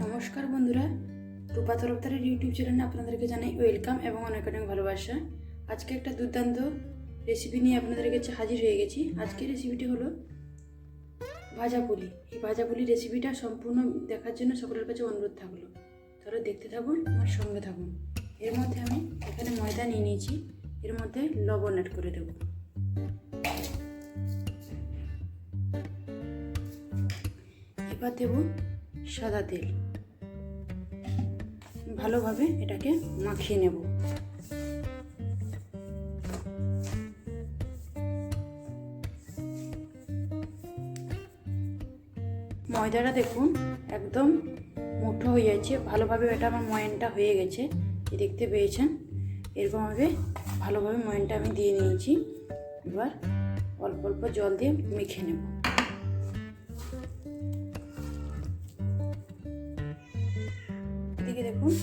নমস্কার বন্ধুরা, রূপা তরফদারের ইউটিউব চ্যানেলে আপনাদেরকে জানাই ওয়েলকাম এবং অনেক অনেক ভালোবাসা। আজকে একটা দুর্দান্ত রেসিপি নিয়ে আপনাদের কাছে হাজির হয়ে গেছি। আজকের রেসিপিটি হলো ভাজা পুলি। এই ভাজা পুলি রেসিপিটা সম্পূর্ণ দেখার জন্য সকলের কাছে অনুরোধ থাকল। তাহলে দেখতে থাকুন, আমার সঙ্গে থাকুন। এর মধ্যে আমি এখানে ময়দা নিয়ে নিয়েছি। এর মধ্যে লবণ অ্যাড করে দেবো। এবার দেব সাদা তেল। ভালোভাবে এটাকে মাখিয়ে নেব। ময়দাটা দেখুন একদম মুঠো হয়ে যাচ্ছে, ভালোভাবে এটা আমার ময়নটা হয়ে গেছে দেখতে পেয়েছেন? এরকমভাবে ভালোভাবে ময়নটা আমি দিয়ে নিয়েছি। এবার অল্প অল্প জল দিয়ে মেখে নেব। এদিকে দেখুন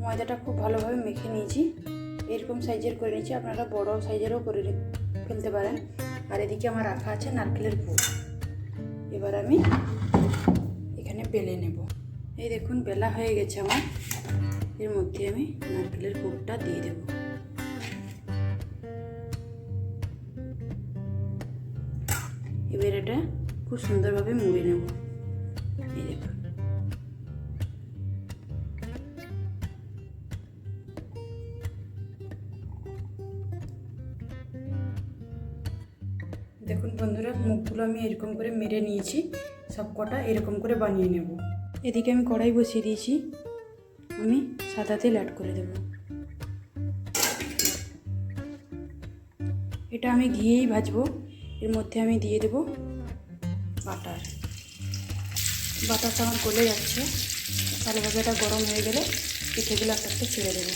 ময়দাটা খুব ভালোভাবে মেখে নিয়েছি। এরকম সাইজের করে নিয়েছি, আপনারা বড় সাইজেরও করে ফেলতে পারেন। আর এদিকে আমার রাখা আছে নারকেলের পুর এবার আমি এখানে বেলে নেব। এই দেখুন, বেলা হয়ে গেছে আমার। এর মধ্যে আমি নারকেলের পুরটা দিয়ে দেব। এবার এটা খুব সুন্দরভাবে মুড়ে নেব। এই দেখুন। দেখুন বন্ধুরা, মুখগুলো আমি এরকম করে মেরে নিয়েছি, সব কটা এরকম করে বানিয়ে নেব। এদিকে আমি কড়াই বসিয়ে দিয়েছি, আমি সাদা তেল অ্যাড করে দেব। এটা আমি ঘিয়েই ভাজবো, এর মধ্যে আমি দিয়ে দেব বাটার। বাটারটা আমার গলে যাচ্ছে ভালোভাবে এটা গরম হয়ে গেলে পিঠেগুলো একটা একটা ছেড়ে দেবো।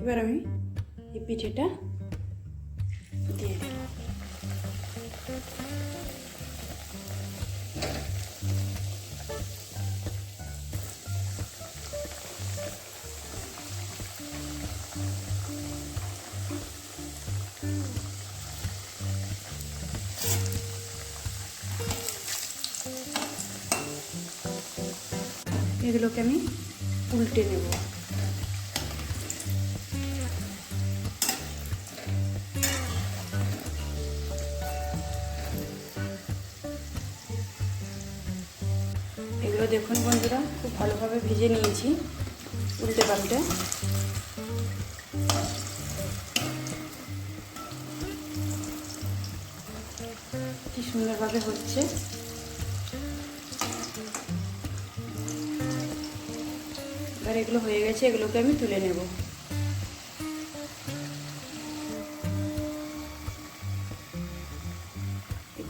এবার আমি এই পিঠেটা দিয়ে দেব। এগুলোকে আমি উল্টে নেব। এগুলো দেখুন বন্ধুরা, খুব ভালোভাবে ভেজে নিয়েছি উল্টে পাল্টে। কি সুন্দরভাবে হচ্ছে। এবার এগুলো হয়ে গেছে, এগুলোকে আমি তুলে নেব।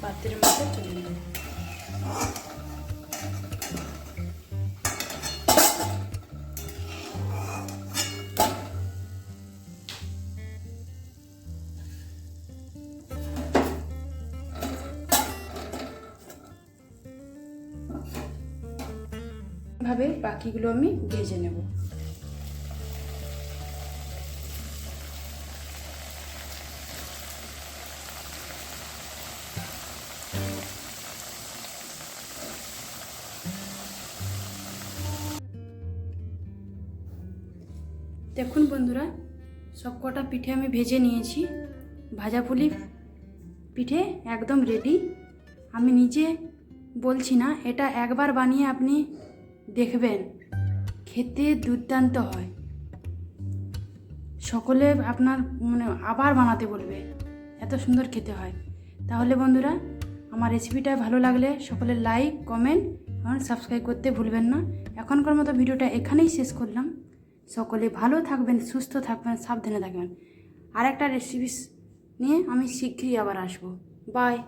পাত্রের মধ্যে তুলে নেব। ভাবে বাকিগুলো আমি ভেজে নেব। দেখুন বন্ধুরা, সব কটা পিঠে আমি ভেজে নিয়েছি। ভাজা পুলি পিঠে একদম রেডি আমি নিজে বলছি না, এটা একবার বানিয়ে আপনি দেখবেন, খেতে দুর্দান্ত হয়। সকলে আপনার মানে আবার বানাতে বলবে, এত সুন্দর খেতে হয়। তাহলে বন্ধুরা, আমার রেসিপিটা ভালো লাগলে সকলে লাইক কমেন্ট এবং সাবস্ক্রাইব করতে ভুলবেন না। এখনকার মতো ভিডিওটা এখানেই শেষ করলাম। সকলে ভালো থাকবেন, সুস্থ থাকবেন, সাবধানে থাকবেন। আর একটা রেসিপি নিয়ে আমি শীঘ্রই আবার আসব। বাই